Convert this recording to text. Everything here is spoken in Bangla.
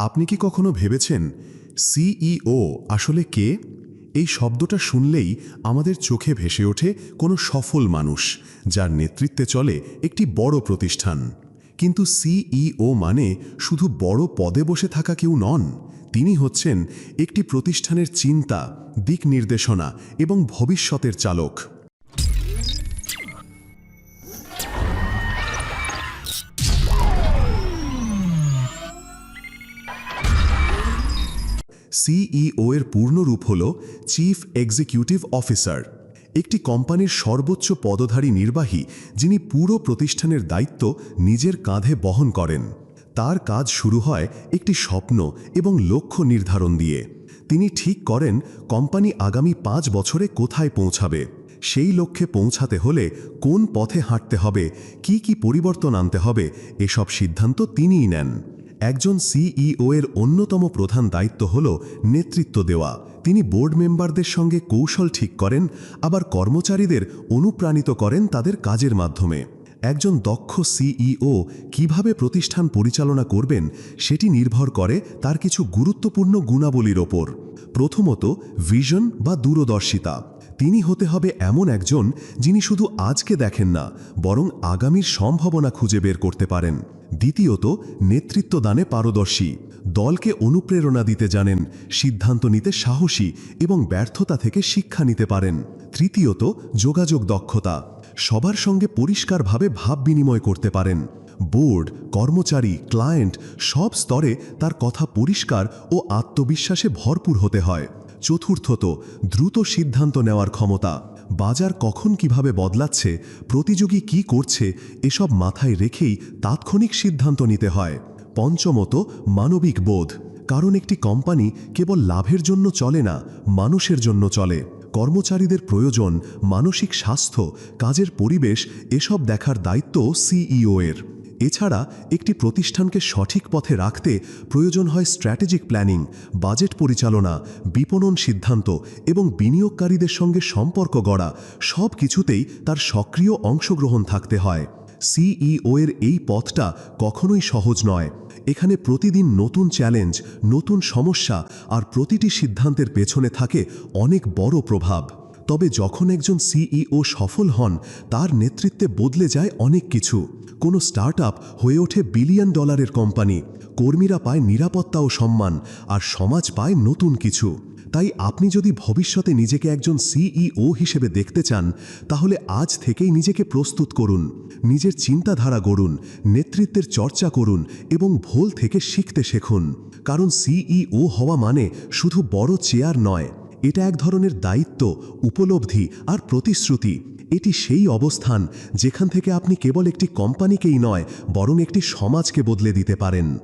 আপনি কি কখনো ভেবেছেন সিইও আসলে কে? এই শব্দটা শুনলেই আমাদের চোখে ভেসে ওঠে কোনো সফল মানুষ যার নেতৃত্বে চলে একটি বড় প্রতিষ্ঠান। কিন্তু সিইও মানে শুধু বড় পদে বসে থাকা কেউ নন, তিনি হচ্ছেন একটি প্রতিষ্ঠানের চিন্তা, দিক নির্দেশনা এবং ভবিষ্যতের চালক। সিইও এর পূর্ণরূপ হল চিফ এক্সিকিউটিভ অফিসার একটি কোম্পানির সর্বোচ্চ পদধারী নির্বাহী, যিনি পুরো প্রতিষ্ঠানের দায়িত্ব নিজের কাঁধে বহন করেন। তার কাজ শুরু হয় একটি স্বপ্ন এবং লক্ষ্য নির্ধারণ দিয়ে। তিনি ঠিক করেন কোম্পানি আগামী পাঁচ বছরে কোথায় পৌঁছাবে। সেই লক্ষ্যে পৌঁছাতে হলে কোন পথে হাঁটতে হবে, কি কি পরিবর্তন আনতে হবে, এসব সিদ্ধান্ত তিনিই নেন। একজন সিইও এর অন্যতম প্রধান দায়িত্ব হল নেতৃত্ব দেওয়া। তিনি বোর্ড মেম্বারদের সঙ্গে কৌশল ঠিক করেন, আবার কর্মচারীদের অনুপ্রাণিত করেন তাদের কাজের মাধ্যমে। একজন দক্ষ সিইও কীভাবে প্রতিষ্ঠান পরিচালনা করবেন, সেটি নির্ভর করে তার কিছু গুরুত্বপূর্ণ গুণাবলীর ওপর। প্রথমত, ভিশন বা দূরদর্শিতা। তিনি হতে হবে এমন একজন যিনি শুধু আজকে দেখেন না, বরং আগামীর সম্ভাবনা খুঁজে বের করতে পারেন। দ্বিতীয়ত নেতৃত্ব দানে পারদর্শী। দলকে অনুপ্রেরণা দিতে জানেন, সিদ্ধান্ত নিতে সাহসী এবং ব্যর্থতা থেকে শিক্ষা নিতে পারেন। তৃতীয়ত, যোগাযোগ দক্ষতা। সবার সঙ্গে পরিষ্কারভাবে ভাব বিনিময় করতে পারেন। বোর্ড, কর্মচারী, ক্লায়েন্ট সব স্তরে তার কথা পরিষ্কার ও আত্মবিশ্বাসে ভরপুর হতে হয়। চতুর্থত, দ্রুত সিদ্ধান্ত নেওয়ার ক্ষমতা। বাজার কখন কীভাবে বদলাচ্ছে, প্রতিযোগী কি করছে, এসব মাথায় রেখেই তাৎক্ষণিক সিদ্ধান্ত নিতে হয়। পঞ্চমত, মানবিক বোধ। কারণ একটি কোম্পানি কেবল লাভের জন্য চলে না, মানুষের জন্য চলে। কর্মচারীদের প্রয়োজন, মানসিক স্বাস্থ্য, কাজের পরিবেশ, এসব দেখার দায়িত্ব সিইও এর। এছাড়া একটি প্রতিষ্ঠানকে সঠিক পথে রাখতে প্রয়োজন হয় স্ট্র্যাটেজিক প্ল্যানিং, বাজেট পরিচালনা, বিপণন সিদ্ধান্ত এবং বিনিয়োগকারীদের সঙ্গে সম্পর্ক গড়া, সব কিছুতেই তার সক্রিয় অংশগ্রহণ থাকতে হয়। সিইও এর এই পথটা কখনোই সহজ নয়। এখানে প্রতিদিন নতুন চ্যালেঞ্জ, নতুন সমস্যা আর প্রতিটি সিদ্ধান্তের পেছনে থাকে অনেক বড় প্রভাব। তবে যখন একজন সিইও সফল হন, তার নেতৃত্বে বদলে যায় অনেক কিছু। কোনো স্টার্টআপ হয়ে ওঠে বিলিয়ন ডলারের কোম্পানি কর্মীরা পায় নিরাপত্তা ও সম্মান, আর সমাজ পায় নতুন কিছু। তাই আপনি যদি ভবিষ্যতে নিজেকে একজন সিইও হিসেবে দেখতে চান, তাহলে আজ থেকেই নিজেকে প্রস্তুত করুন, নিজের চিন্তাধারা গড়ুন, নেতৃত্বের চর্চা করুন এবং ভুল থেকে শিখতে শেখুন। কারণ সিইও হওয়া মানে শুধু বড় চেয়ার নয় এটা এক ধরনের দায়িত্ব, উপলব্ধি আর প্রতিশ্রুতি। এটি সেই অবস্থান যেখান থেকে আপনি কেবল একটি কোম্পানিকেই নয়, বরং একটি সমাজকে বদলে দিতে পারেন।